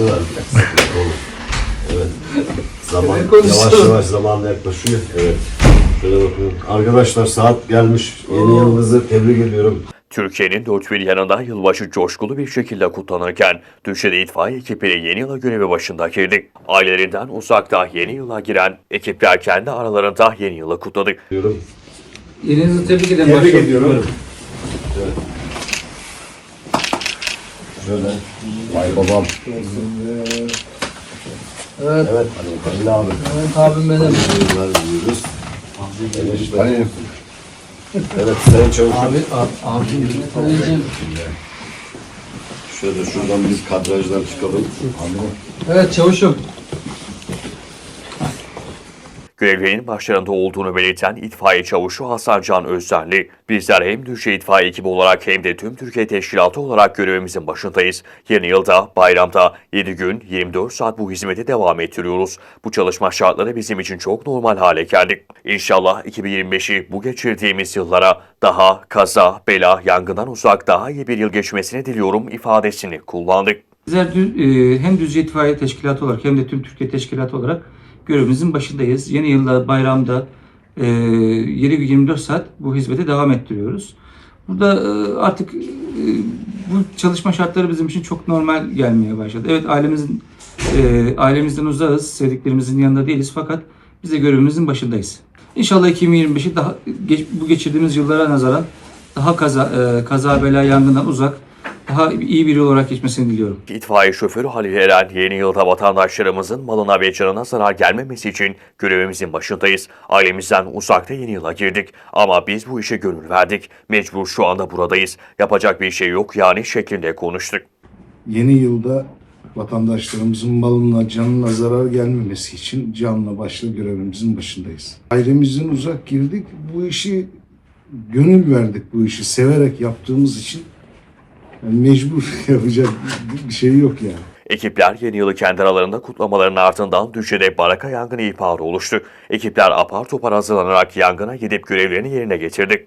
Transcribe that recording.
Sıkıntı olur. Evet. Zaman yavaş yavaş zaman yaklaşıyor. Evet. Şöyle bakın. Arkadaşlar saat gelmiş. Yeni yılınızı tebrik ediyorum. Türkiye'nin dört bir yanında yılbaşı coşkulu bir şekilde kutlanırken Düşe'de itfaiye ekipleri yeni yıla görevi başında girdi. Ailelerinden uzakta yeni yıla giren ekipler kendi aralarında yeni yılı kutladı. Diyorum. Yerinizi tebrik ederim. Tebrik ediyorum. Evet. Şöyle. Vay babam. Evet. Evet. Bakalım. abi. Evet abim benim. Yıllar diliyoruz. Enişte. Evet Sayın Çavuş'um. Abi, abi, abim. Abicim. Şöyle şuradan biz kadrajdan çıkalım. Evet çavuşum. Görevlerinin başlarında olduğunu belirten itfaiye çavuşu Hasan Can Özdenli, bizler hem Düşe itfaiye ekibi olarak hem de tüm Türkiye teşkilatı olarak görevimizin başındayız. Yeni yılda, bayramda 7 gün 24 saat bu hizmete devam ettiriyoruz. Bu çalışma şartları bizim için çok normal hale geldi. İnşallah 2025'i bu geçirdiğimiz yıllara daha kaza, bela, yangından uzak daha iyi bir yıl geçmesini diliyorum ifadesini kullandık. Bizler e, hem Düzce İtfaiye Teşkilatı olarak hem de tüm Türkiye Teşkilatı olarak görevimizin başındayız. Yeni yılda, bayramda e, 7-24 saat bu hizmete devam ettiriyoruz. Burada e, artık e, bu çalışma şartları bizim için çok normal gelmeye başladı. Evet ailemizin e, ailemizden uzağız, sevdiklerimizin yanında değiliz fakat biz de görevimizin başındayız. İnşallah 2025'i daha geç- bu geçirdiğimiz yıllara nazaran daha kaza e, kaza bela yangından uzak, daha iyi bir yıl olarak geçmesini diliyorum. İtfaiye şoförü Halil Eren yeni yılda vatandaşlarımızın malına ve canına zarar gelmemesi için görevimizin başındayız. Ailemizden uzakta yeni yıla girdik ama biz bu işe gönül verdik. Mecbur şu anda buradayız. Yapacak bir şey yok yani şeklinde konuştuk. yeni yılda vatandaşlarımızın malına, canına zarar gelmemesi için canla başla görevimizin başındayız. Ailemizin uzak girdik. Bu işi gönül verdik bu işi severek yaptığımız için yani mecbur yapacak bir şey yok yani. Ekipler yeni yılı kendi aralarında kutlamaların ardından Düzce'de baraka yangını ihbarı oluştu. Ekipler apar topar hazırlanarak yangına gidip görevlerini yerine getirdi.